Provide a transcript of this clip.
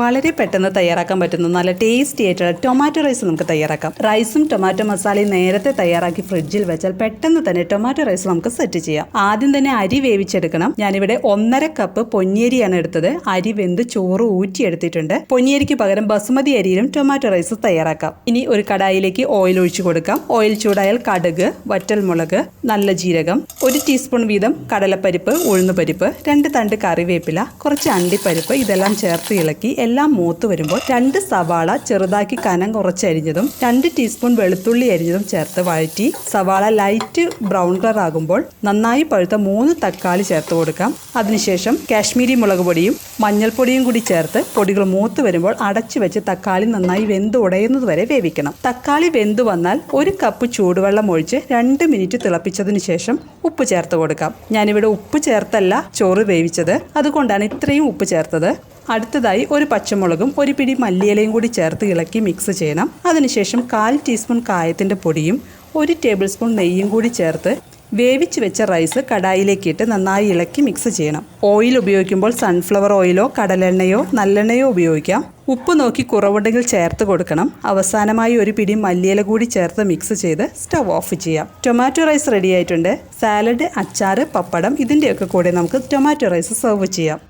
വളരെ പെട്ടെന്ന് തയ്യാറാക്കാൻ പറ്റുന്ന നല്ല ടേസ്റ്റി ആയിട്ടുള്ള ടൊമാറ്റോ റൈസ് നമുക്ക് തയ്യാറാക്കാം. റൈസും ടൊമാറ്റോ മസാലയും നേരത്തെ തയ്യാറാക്കി ഫ്രിഡ്ജിൽ വെച്ചാൽ പെട്ടെന്ന് തന്നെ ടൊമാറ്റോ റൈസ് നമുക്ക് സെറ്റ് ചെയ്യാം. ആദ്യം തന്നെ അരി വേവിച്ചെടുക്കണം. ഞാനിവിടെ ഒന്നര കപ്പ് പൊന്നിയരിയാണ് എടുത്തത്. അരി വെന്ത് ചോറ് ഊറ്റിയെടുത്തിട്ടുണ്ട്. പൊന്നിയരിക്ക് പകരം ബസുമതി അരിയിലും ടൊമാറ്റോ റൈസ് തയ്യാറാക്കാം. ഇനി ഒരു കടായിലേക്ക് ഓയിൽ ഒഴിച്ചു കൊടുക്കാം. ഓയിൽ ചൂടായാൽ കടുക് വറ്റൽമുളക് നല്ല ജീരകം ഒരു ടീസ്പൂൺ വീതം കടലപ്പരിപ്പ് ഉഴുന്നുപരിപ്പ് രണ്ട് തണ്ട് കറിവേപ്പില കുറച്ച് അണ്ടിപ്പരിപ്പ് ഇതെല്ലാം ചേർത്ത് ഇളക്കി എല്ലാം മൂത്ത് വരുമ്പോൾ രണ്ട് സവാള ചെറുതാക്കി കനം കുറച്ചരിഞ്ഞതും രണ്ട് ടീസ്പൂൺ വെളുത്തുള്ളി അരിഞ്ഞതും ചേർത്ത് വഴറ്റി സവാള ലൈറ്റ് ബ്രൗൺ കളർ ആകുമ്പോൾ നന്നായി പഴുത്ത മൂന്ന് തക്കാളി ചേർത്ത് കൊടുക്കാം. അതിനുശേഷം കാശ്മീരി മുളക് പൊടിയും മഞ്ഞൾപ്പൊടിയും കൂടി ചേർത്ത് പൊടികൾ മൂത്ത് വരുമ്പോൾ അടച്ചു വെച്ച് തക്കാളി നന്നായി വെന്ത് ഉടയുന്നത് വരെ വേവിക്കണം. തക്കാളി വെന്ത് വന്നാൽ ഒരു കപ്പ് ചൂടുവെള്ളം ഒഴിച്ച് രണ്ട് മിനിറ്റ് തിളപ്പിച്ചതിന് ശേഷം ഉപ്പ് ചേർത്ത് കൊടുക്കാം. ഞാനിവിടെ ഉപ്പ് ചേർത്തല്ല ചോറ് വേവിച്ചത്. അതുകൊണ്ടാണ് ഇത്രയും ഉപ്പ് ചേർത്തത്. അടുത്തതായി ഒരു പച്ചമുളകും ഒരു പിടി മല്ലിയിലയും കൂടി ചേർത്ത് ഇളക്കി മിക്സ് ചെയ്യണം. അതിനുശേഷം കാൽ ടീസ്പൂൺ കായത്തിന്റെ പൊടിയും ഒരു ടേബിൾ സ്പൂൺ നെയ്യും കൂടി ചേർത്ത് വേവിച്ച് വെച്ച റൈസ് കടായിലേക്ക് ഇട്ട് നന്നായി ഇളക്കി മിക്സ് ചെയ്യണം. ഓയിൽ ഉപയോഗിക്കുമ്പോൾ സൺഫ്ലവർ ഓയിലോ കടലെണ്ണയോ നല്ലെണ്ണയോ ഉപയോഗിക്കാം. ഉപ്പ് നോക്കി കുറവുണ്ടെങ്കിൽ ചേർത്ത് കൊടുക്കണം. അവസാനമായി ഒരു പിടി മല്ലിയില കൂടി ചേർത്ത് മിക്സ് ചെയ്ത് സ്റ്റവ് ഓഫ് ചെയ്യാം. ടൊമാറ്റോ റൈസ് റെഡി ആയിട്ടുണ്ട്. സാലഡ് അച്ചാറ് പപ്പടം ഇതിന്റെയൊക്കെ കൂടെ നമുക്ക് ടൊമാറ്റോ റൈസ് സെർവ് ചെയ്യാം.